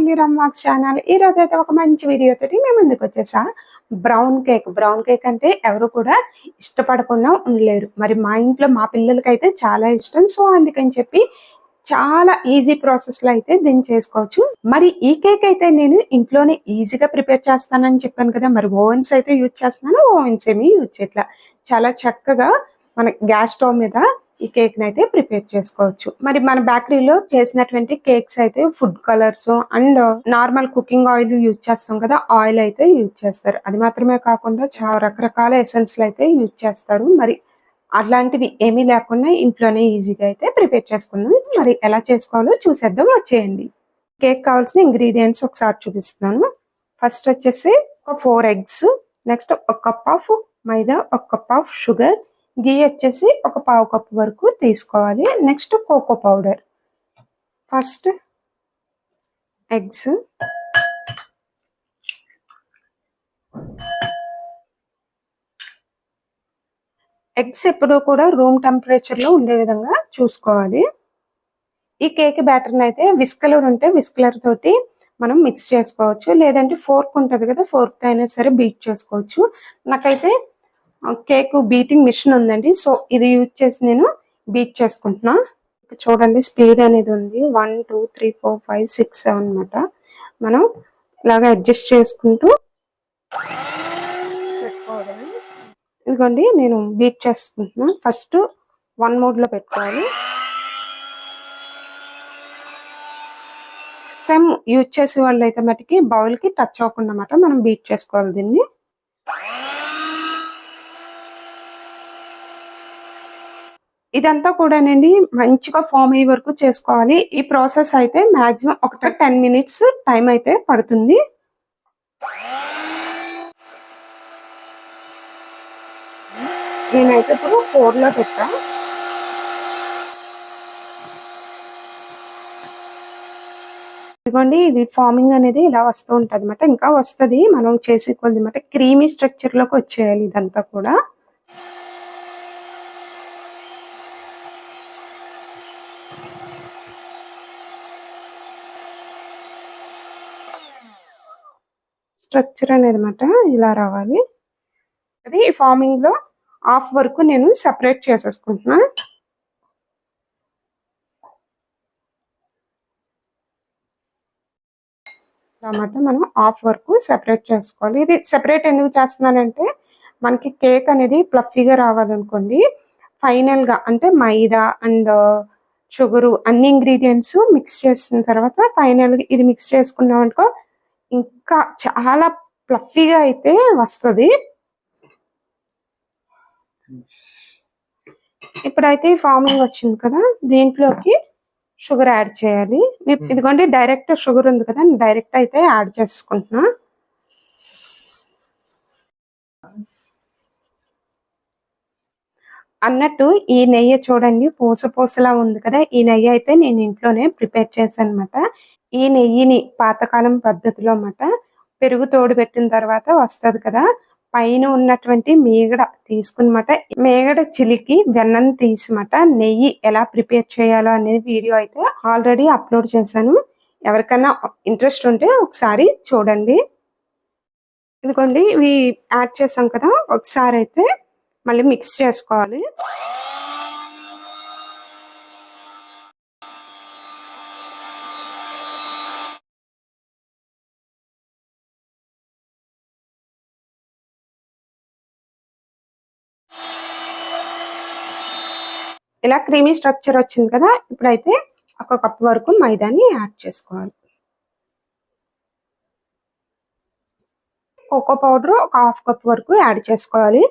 Welcome back రమ్మాక్స్ channel. ఈ రోజు అయితే ఒక మంచి వీడియో తోటి మేము ముందుకు వచ్చేసా. బ్రౌన్ కేక్ బ్రౌన్ కేక్ అంటే ఎవరు కూడా ఇష్టపడకుండా ఉండలేరు. మరి మా ఇంట్లో మా పిల్లలకైతే చాలా ఇష్టం. సో అందుకని చెప్పి చాలా ఈజీ ప్రాసెస్లో అయితే దీన్ని చేసుకోవచ్చు. మరి ఈ కేక్ అయితే నేను ఇంట్లోనే ఈజీగా ప్రిపేర్ చేస్తానని చెప్పాను కదా. మరి ఓవెన్స్ అయితే యూజ్ చేస్తున్నాను. ఓవెన్స్ ఏమి యూజ్ చేయట్లా. చాలా చక్కగా మన గ్యాస్ స్టవ్ మీద ఈ కేక్ అయితే ప్రిపేర్ చేసుకోవచ్చు. మరి మన బేకరీలో చేసినటువంటి కేక్స్ అయితే food colours and normal cooking oil use చేస్తాం కదా ఆయిల్ అయితే యూజ్ చేస్తారు. అది మాత్రమే కాకుండా చాలా రకరకాల ఎసెన్స్ అయితే యూజ్ చేస్తారు. మరి అట్లాంటివి ఏమీ లేకుండా ఇంట్లోనే ఈజీగా అయితే ప్రిపేర్ చేసుకున్నాం మరి ఎలా చేసుకోవాలో చూసేద్దాం. వచ్చేయండి. కేక్ కావాల్సిన ఇంగ్రీడియంట్స్ ఒకసారి చూపిస్తున్నాను. ఫస్ట్ వచ్చేసి ఒక ఫోర్ ఎగ్స్ నెక్స్ట్ ఒక కప్ ఆఫ్ మైదా ఒక కప్ ఆఫ్ షుగర్ గీ వచ్చేసి ఒక పావు కప్పు వరకు తీసుకోవాలి. Next cocoa powder first eggs eggs ఎప్పుడూ కూడా రూమ్ టెంపరేచర్లో ఉండే విధంగా చూసుకోవాలి. ఈ కేక్ బ్యాటర్ని అయితే విస్కలర్ ఉంటే విస్కలర్ తోటి మనం మిక్స్ చేసుకోవచ్చు. లేదంటే ఫోర్క్ ఉంటుంది కదా ఫోర్క్ అయినా సరే బీట్ చేసుకోవచ్చు. నాకైతే కేక్ బీటింగ్ మిషన్ ఉందండి. సో ఇది యూజ్ చేసి నేను బీట్ చేసుకుంటున్నా. చూడండి స్పీడ్ అనేది ఉంది. One two three four five six seven అనమాట మనం ఇలాగ అడ్జస్ట్ చేసుకుంటూ ఇదిగోండి నేను బీట్ చేసుకుంటున్నా. ఫస్ట్ వన్ మోడ్లో పెట్టుకోవాలి టైం యూజ్ చేసే వాళ్ళు అయితే మటుకి బౌల్కి టచ్ అవ్వకుండా మనం బీట్ చేసుకోవాలి దీన్ని. ఇదంతా కూడానండి మంచిగా ఫామ్ అయ్యే వరకు చేసుకోవాలి. ఈ ప్రాసెస్ అయితే మాక్సిమం ఒక టెన్ మినిట్స్ టైం అయితే పడుతుంది. నేనైతే ఇప్పుడు ఫోర్లో పెట్టా. ఇదిగోండి ఇది ఫార్మింగ్ అనేది ఇలా వస్తూ ఉంటది అనమాట ఇంకా వస్తది. మనం చేసే కొద్ది అనమాట క్రీమీ స్ట్రక్చర్లోకి వచ్చేయాలి ఇదంతా కూడా. స్ట్రక్చర్ అనేది మాట ఇలా రావాలి. అది ఫార్మింగ్లో హాఫ్ వరకు నేను సెపరేట్ చేసేసుకుంటున్నా. అన్నమాట మనం హాఫ్ వరకు సెపరేట్ చేసుకోవాలి. ఇది సెపరేట్ ఎందుకు చేస్తున్నానంటే మనకి కేక్ అనేది ప్లఫీగా రావాలనుకోండి ఫైనల్గా అంటే మైదా అండ్ షుగరు uh, అన్ని ఇంగ్రీడియంట్స్ మిక్స్ చేసిన తర్వాత ఫైనల్గా ఇది మిక్స్ చేసుకున్నాం అనుకో చాలా ప్లఫీగా అయితే వస్తుంది. ఇప్పుడైతే ఫార్మింగ్ వచ్చింది కదా దీంట్లోకి షుగర్ యాడ్ చేయాలి. ఇదిగోండి డైరెక్ట్ షుగర్ ఉంది కదా డైరెక్ట్ అయితే యాడ్ చేసుకుంటున్నా. అన్నట్టు ఈ నెయ్యి చూడండి పూస పూసలా ఉంది కదా ఈ నెయ్యి అయితే నేను ఇంట్లోనే ప్రిపేర్ చేశాను అనమాట ఈ నెయ్యిని పాతకాలం పద్ధతిలో అన్నమాట పెరుగు తోడు పెట్టిన తర్వాత వస్తది కదా పైన ఉన్నటువంటి మేగడ తీసుకున్నమాట మేగడ చిలికి వెన్నను తీసిమాట నెయ్యి ఎలా ప్రిపేర్ చేయాలో అనేది వీడియో అయితే ఆల్రెడీ అప్లోడ్ చేశాను. ఎవరికైనా ఇంట్రెస్ట్ ఉంటే ఒకసారి చూడండి. ఇదిగోండి ఇవి యాడ్ చేసాం కదా ఒకసారి అయితే మళ్ళీ మిక్స్ చేసుకోవాలి. ఇలా క్రీమీ స్ట్రక్చర్ వచ్చింది కదా ఇప్పుడైతే ఒక కప్ వరకు మైదాని యాడ్ చేసుకోవాలి. కోకో పౌడర్ ఒక హాఫ్ కప్ వరకు యాడ్ చేసుకోవాలి.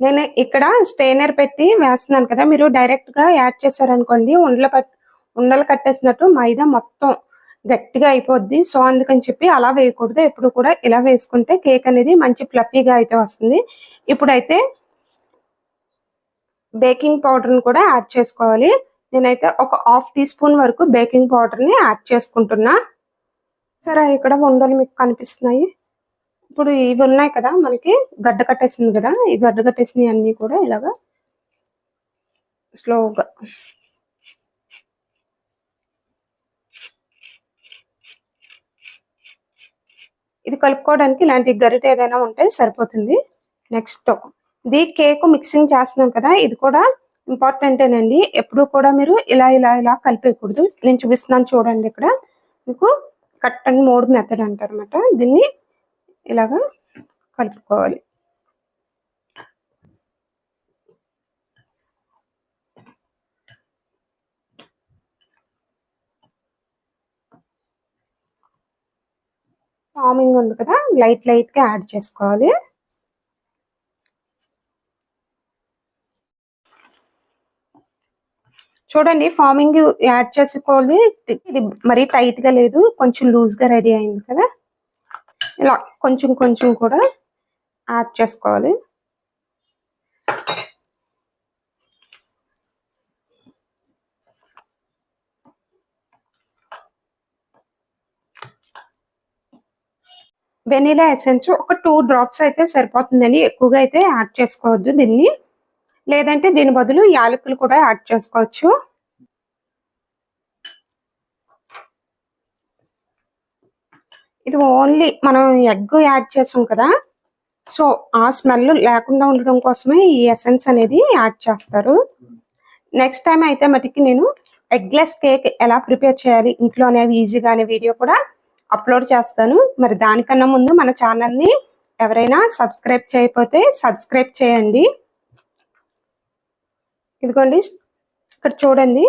నేను ఇక్కడ స్టెయినర్ పెట్టి వేస్తున్నాను కదా మీరు డైరెక్ట్గా యాడ్ చేశారనుకోండి ఉండలు కట్ ఉండలు కట్టేసినట్టు మైదా మొత్తం గట్టిగా అయిపోద్ది. సో అందుకని చెప్పి అలా వేయకూడదు. ఎప్పుడు కూడా ఇలా వేసుకుంటే కేక్ అనేది మంచి ఫ్లఫీగా అయితే వస్తుంది. ఇప్పుడైతే బేకింగ్ పౌడర్ని కూడా యాడ్ చేసుకోవాలి. నేనైతే ఒక హాఫ్ టీ స్పూన్ వరకు బేకింగ్ పౌడర్ని యాడ్ చేసుకుంటున్నా. సరే ఇక్కడ ఉండలు మీకు కనిపిస్తున్నాయి. ఇప్పుడు ఇవి ఉన్నాయి కదా మనకి గడ్డ కట్టేసింది కదా ఈ గడ్డ కట్టేసినవి అన్ని కూడా ఇలాగా స్లోగా ఇది కలుపుకోవడానికి ఇలాంటి గరిట ఏదైనా ఉంటే సరిపోతుంది. నెక్స్ట్ ఇది కేక్ మిక్సింగ్ చేస్తున్నాం కదా ఇది కూడా ఇంపార్టెంటేనండి ఎప్పుడు కూడా మీరు ఇలా ఇలా ఇలా కలిపేయకూడదు. నేను చూపిస్తున్నాను చూడండి ఇక్కడ. మీకు కట్ అండ్ మోడ్ మెథడ్ అంటారనమాట దీన్ని ఇలాగా కలుపుకోవాలి. ఫార్మింగ్ ఉంది కదా లైట్ లైట్గా యాడ్ చేసుకోవాలి. చూడండి ఫార్మింగ్ యాడ్ చేసుకోవాలి. ఇది మరీ టైట్గా లేదు కొంచెం లూజ్గా రెడీ అయింది కదా. ఇలా కొంచెం కొంచెం కూడా యాడ్ చేసుకోవాలి. వెనీలా ఎసెన్స్ ఒక టూ డ్రాప్స్ అయితే సరిపోతుందండి. ఎక్కువగా అయితే యాడ్ చేసుకోవద్దు దీన్ని. లేదంటే దీని బదులు యాలకులు కూడా యాడ్ చేసుకోవచ్చు. ఇది ఓన్లీ మనం ఎగ్ యాడ్ చేసాం కదా సో ఆ స్మెల్ లేకుండా ఉండడం కోసమే ఈ ఎసెన్స్ అనేది యాడ్ చేస్తారు. నెక్స్ట్ టైం అయితే మటుకి నేను ఎగ్లెస్ కేక్ ఎలా ప్రిపేర్ చేయాలి ఇంట్లోనే ఈజీగా అనే వీడియో కూడా అప్లోడ్ చేస్తాను. మరి దానికన్నా ముందు మన ఛానల్ని ఎవరైనా సబ్స్క్రైబ్ చేయకపోతే సబ్స్క్రైబ్ చేయండి. ఇదిగోండి ఇక్కడ చూడండి.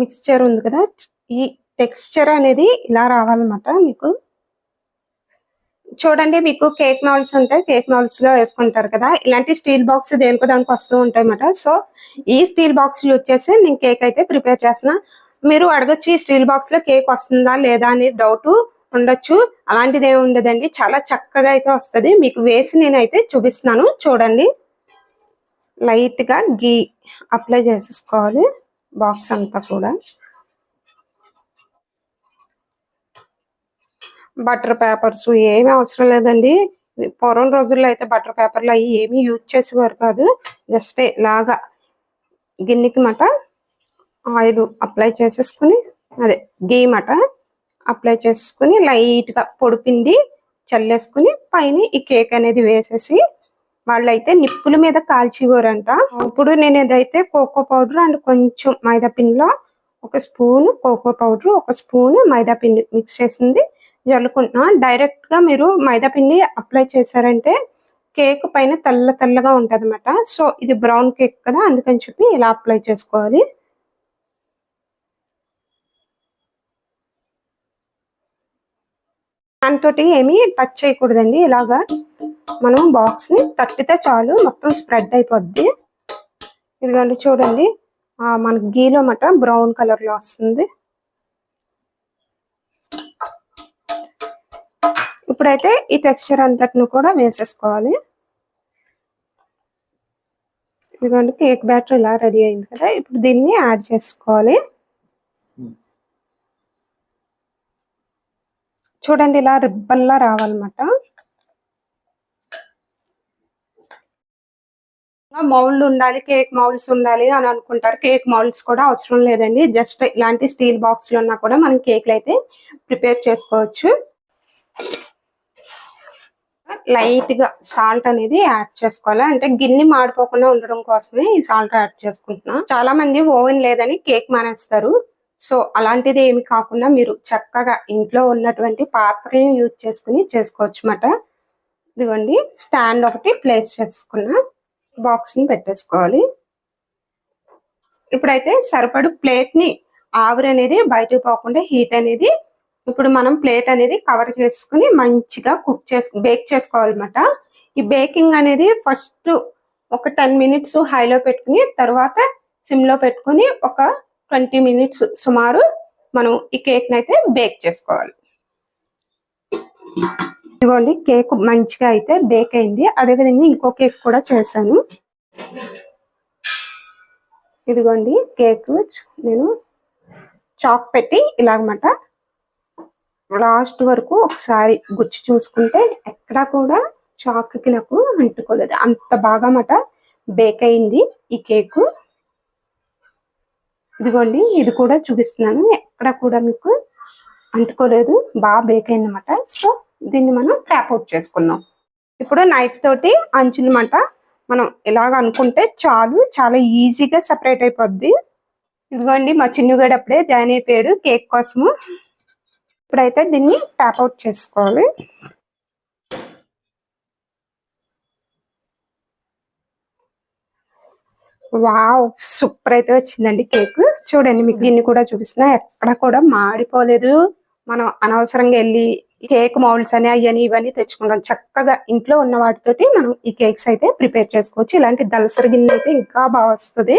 మిక్స్చర్ ఉంది కదా. ఈ టెక్స్చర్ అనేది ఇలా రావాలన్నమాట మీకు. చూడండి మీకు కేక్ నాల్స్ ఉంటాయి. కేక్ నాల్స్లో వేసుకుంటారు కదా. ఇలాంటి స్టీల్ బాక్స్ దేనికో దానికి వస్తూ ఉంటాయి అన్నమాట సో ఈ స్టీల్ బాక్స్ యూజ్ చేసి నేను కేక్ అయితే ప్రిపేర్ చేస్తున్నా. మీరు అడగచ్చు ఈ స్టీల్ బాక్స్లో కేక్ వస్తుందా లేదా అని డౌట్ ఉండొచ్చు. అలాంటిది ఏమి ఉండదండి. చాలా చక్కగా అయితే వస్తుంది. మీకు వేసి నేనైతే చూపిస్తున్నాను. చూడండి. లైట్గా గీ అప్లై చేసేసుకోవాలి బాక్స్ అంతా కూడా. బటర్ పేపర్స్ ఏమీ అవసరం లేదండి. పూర్వం రోజుల్లో అయితే బటర్ పేపర్లు అవి ఏమీ యూజ్ చేసేవారు కాదు. జస్ట్ ఇలాగా గిన్నెకి మట ఆయిల్ అప్లై చేసేసుకుని అదే గీ మట అప్లై చేసుకుని లైట్గా పొడిపిండి చల్లేసుకుని పైన ఈ కేక్ అనేది వేసేసి వాళ్ళైతే నిప్పుల మీద కాల్చివారంట ఇప్పుడు నేను ఏదైతే కోకో పౌడర్ అండ్ కొంచెం మైదా పిండిలో ఒక స్పూన్ కోకో పౌడర్ ఒక స్పూన్ మైదా పిండి మిక్స్ చేసింది జల్లుకుంటున్నా డైరెక్ట్గా మీరు మైదా పిండి అప్లై చేశారంటే కేక్ పైన తెల్ల తెల్లగా ఉంటది సో ఇది బ్రౌన్ కేక్ కదా అందుకని చెప్పి ఇలా అప్లై చేసుకోవాలి. దాంతో ఏమీ టచ్ చేయకూడదండి. ఇలాగా మనం బాక్స్ని తట్టితే చాలు మొత్తం స్ప్రెడ్ అయిపోద్ది. ఇదిగోండి చూడండి. మన గీలో మట బ్రౌన్ కలర్లో వస్తుంది. ఇప్పుడైతే ఈ టెక్స్చర్ అంతటిని కూడా వేసేసుకోవాలి. ఇదిగోండి కేక్ బ్యాటర్ ఇలా రెడీ అయింది కదా. ఇప్పుడు దీన్ని యాడ్ చేసుకోవాలి. చూడండి ఇలా రిబ్బన్ లా రావాలన్నమాట మౌల్డ్ ఉండాలి కేక్ మౌల్డ్స్ ఉండాలి అని అనుకుంటారు. కేక్ మౌల్డ్స్ కూడా అవసరం లేదండి. జస్ట్ ఇలాంటి స్టీల్ బాక్స్లో ఉన్నా కూడా మనం కేక్లు అయితే ప్రిపేర్ చేసుకోవచ్చు. లైట్గా సాల్ట్ అనేది యాడ్ చేసుకోవాలి. అంటే గిన్నె మాడిపోకుండా ఉండడం కోసమే ఈ సాల్ట్ యాడ్ చేసుకుంటున్నాం. చాలా మంది ఓవెన్ లేదని కేక్ మానేస్తారు. సో అలాంటిది ఏమి కాకుండా మీరు చక్కగా ఇంట్లో ఉన్నటువంటి పాత్రని యూజ్ చేసుకుని చేసుకోవచ్చు అన్నమాట. ఇదిగోండి స్టాండ్ ఒకటి ప్లేస్ చేసుకున్నా బాక్స్ని పెట్టేసుకోవాలి. ఇప్పుడైతే సరిపడు ప్లేట్ని ఆవిరి అనేది బయటకు పోకుండా హీట్ అనేది ఇప్పుడు మనం ప్లేట్ అనేది కవర్ చేసుకుని మంచిగా కుక్ చేసు బేక్ చేసుకోవాలన్నమాట ఈ బేకింగ్ అనేది ఫస్ట్ ఒక టెన్ మినిట్స్ హైలో పెట్టుకుని తర్వాత సిమ్లో పెట్టుకుని ఒక ట్వంటీ మినిట్స్ సుమారు మనం ఈ కేక్ అయితే బేక్ చేసుకోవాలి. ఇదిగోండి కేక్ మంచిగా అయితే బేక్ అయింది. అదే విధంగా ఇంకో కేక్ కూడా చేశాను. ఇదిగోండి కేక్ నేను చాక్ పెట్టి ఇలాగమాట. లాస్ట్ వరకు ఒకసారి గుచ్చి చూసుకుంటే ఎక్కడా కూడా చాక్కి నాకు అంటుకోలేదు. అంత బాగా మాట బేక్ అయింది ఈ కేకు. ఇదిగోండి ఇది కూడా చూపిస్తున్నాను. ఎక్కడ కూడా మీకు అంటుకోలేదు. బాగా బేక్ అయిందన్నమాట. సో దీన్ని మనం ట్యాప్ అవుట్ చేసుకుందాం. ఇప్పుడు నైఫ్ తోటి అంచులమాట మనం ఇలాగ అనుకుంటే చాలు చాలా ఈజీగా సెపరేట్ అయిపోద్ది. ఇదిగోండి మా చిన్నుగాడు అప్పుడే జాయిన్ అయిపోయాడు కేక్ కోసము. ఇప్పుడైతే దీన్ని ట్యాప్ అవుట్ చేసుకోవాలి. వావ్ సూపర్ అయితే వచ్చిందండి కేక్ చూడండి మీకు దీన్ని కూడా చూపిస్తున్నా. ఎక్కడ కూడా మాడిపోలేదు. మనం అనవసరంగా వెళ్ళి కేక్ మౌల్డ్స్ అని అయ్యని ఇవన్నీ తెచ్చుకుంటాం. చక్కగా ఇంట్లో ఉన్న వాటితోటి మనం ఈ కేక్స్ అయితే ప్రిపేర్ చేసుకోవచ్చు. ఇలాంటి దలసరి గిన్నె అయితే ఇంకా బాగా వస్తుంది.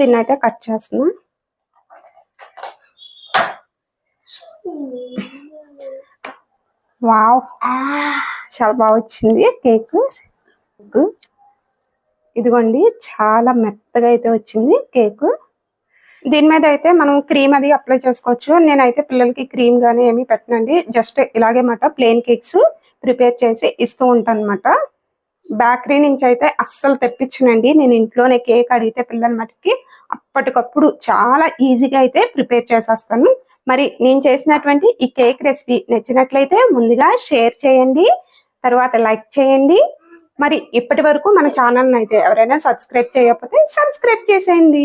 దీన్ని అయితే కట్ చేస్తున్నా. వావ్. చాలా బాగా వచ్చింది కేక్. ఇదిగోండి చాలా మెత్తగా అయితే వచ్చింది కేక్. దీని మీద అయితే మనం క్రీమ్ అది అప్లై చేసుకోవచ్చు. నేనైతే పిల్లలకి క్రీమ్ కానీ ఏమీ పెట్టనండి. జస్ట్ ఇలాగే మాట ప్లేన్ కేక్స్ ప్రిపేర్ చేసి ఇస్తూ ఉంటాను అనమాట బేకరీ నుంచి అయితే అస్సలు తెప్పించనండి. నేను ఇంట్లోనే కేక్ అడిగితే పిల్లల మటుకి అప్పటికప్పుడు చాలా ఈజీగా అయితే ప్రిపేర్ చేసేస్తాను. మరి నేను చేసినటువంటి ఈ కేక్ రెసిపీ నచ్చినట్లయితే ముందుగా షేర్ చేయండి. తర్వాత లైక్ చేయండి. మరి ఇప్పటి వరకు మన ఛానల్ అయితే ఎవరైనా సబ్స్క్రైబ్ చేయకపోతే సబ్స్క్రైబ్ చేసేయండి.